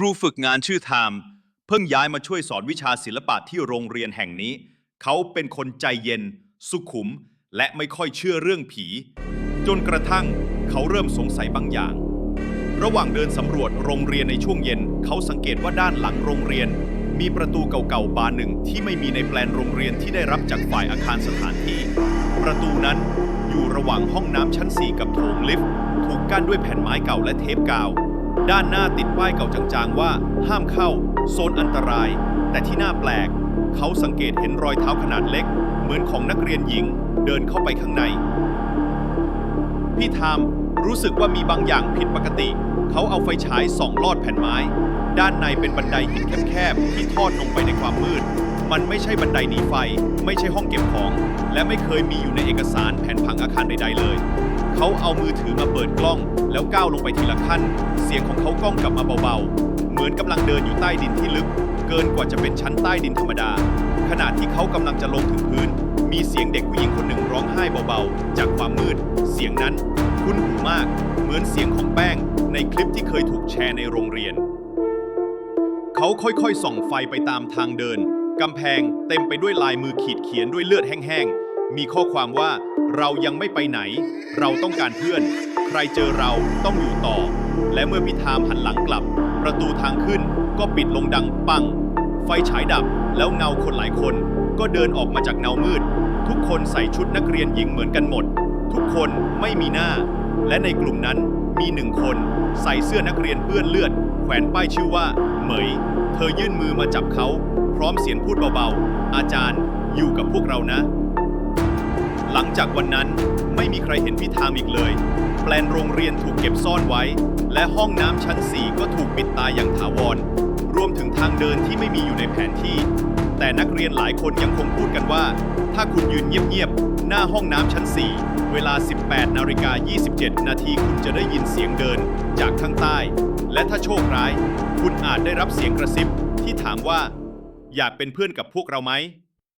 ครูฝึกงานชื่อไทม์เพิ่งย้ายมาช่วยสอนวิชาศิลปะที่โรงเรียนแห่งนี้ เขาเป็นคนใจเย็น สุขุม และไม่ค่อยเชื่อเรื่องผี จนกระทั่งเขาเริ่มสงสัยบางอย่าง ระหว่างเดินสำรวจโรงเรียนในช่วงเย็น เขาสังเกตว่าด้านหลังโรงเรียน มีประตูเก่าๆบานหนึ่งที่ไม่มีในแปลนโรงเรียนที่ได้รับจากฝ่ายอาคารสถานที่ ประตูนั้นอยู่ระหว่างห้องน้ำชั้น 4 กับโถงลิฟต์ถูกกั้นด้วยแผ่นไม้เก่าและเทปกาว ด้านหน้าติดป้ายเก่าจางๆว่า ห้ามเข้า โซนอันตราย แต่ที่น่าแปลก เขาสังเกตเห็นรอยเท้าขนาดเล็ก เหมือนของนักเรียนหญิง เดินเข้าไปข้างใน พี่ทามรู้สึกว่ามีบางอย่างผิดปกติ เขาเอาไฟฉายส่องลอดแผ่นไม้ ด้านในเป็นบันไดหินแคบๆที่ทอดลงไปในความมืด มันไม่ใช่บันไดหนีไฟ ไม่ใช่ห้องเก็บของ และไม่เคยมีอยู่ในเอกสารแผนผังอาคารใด ๆ เลย เขาเอามือถือมาเปิดกล้อง แล้วก้าวลงไปทีละขั้น เสียงของเขาก้องกลับมาเบาๆ เหมือนกำลังเดินอยู่ใต้ดินที่ลึก เกินกว่าจะเป็นชั้นใต้ดินธรรมดา ขณะที่เขากำลังจะลงถึงพื้น มีเสียงเด็กผู้หญิงคนหนึ่งร้องไห้เบาๆ จากความมืด เสียงนั้นคุ้นหูมาก เหมือนเสียงของแป้ง ในคลิปที่เคยถูกแชร์ในโรงเรียน เขาค่อยๆส่องไฟไปตามทางเดิน กำแพงเต็มไปด้วยลายมือขีดเขียนด้วยเลือดแห้งๆ มีข้อความว่าเรายังไม่ไปไหน เราต้องการเพื่อน ใครเจอเราต้องอยู่ต่อ และเมื่อพิธามหันหลังกลับ ประตูทางขึ้นก็ปิดลงดังปัง ไฟฉายดับแล้วเงาคนหลายคน ก็เดินออกมาจากเงามืด ทุกคนใส่ชุดนักเรียนหญิงเหมือนกันหมด ทุกคนไม่มีหน้า และในกลุ่มนั้นมีหนึ่งคนใส่เสื้อนักเรียนเปื้อนเลือด แขวนป้ายชื่อว่า เหมย เธอยื่นมือมาจับเขา พร้อมเสียงพูดเบาๆ อาจารย์อยู่กับพวกเรานะ หลังจากวันนั้นไม่มีใครเห็นพี่ทามอีกเลย แปลนโรงเรียนถูกเก็บซ่อนไว้ และห้องน้ำชั้น4ก็ถูกปิดตายอย่างถาวร รวมถึงทางเดินที่ไม่มีอยู่ในแผนที่ แต่นักเรียนหลายคนยังคงพูดกันว่า ถ้าคุณยืนเงียบๆ หน้าห้องน้ำชั้น4เวลา 18นาฬิกา27 นาทีคุณจะได้ยินเสียงเดินจากข้างใต้ และถ้าโชคร้าย คุณอาจได้รับเสียงกระซิบที่ถามว่า อยากเป็นเพื่อนกับพวกเราไหม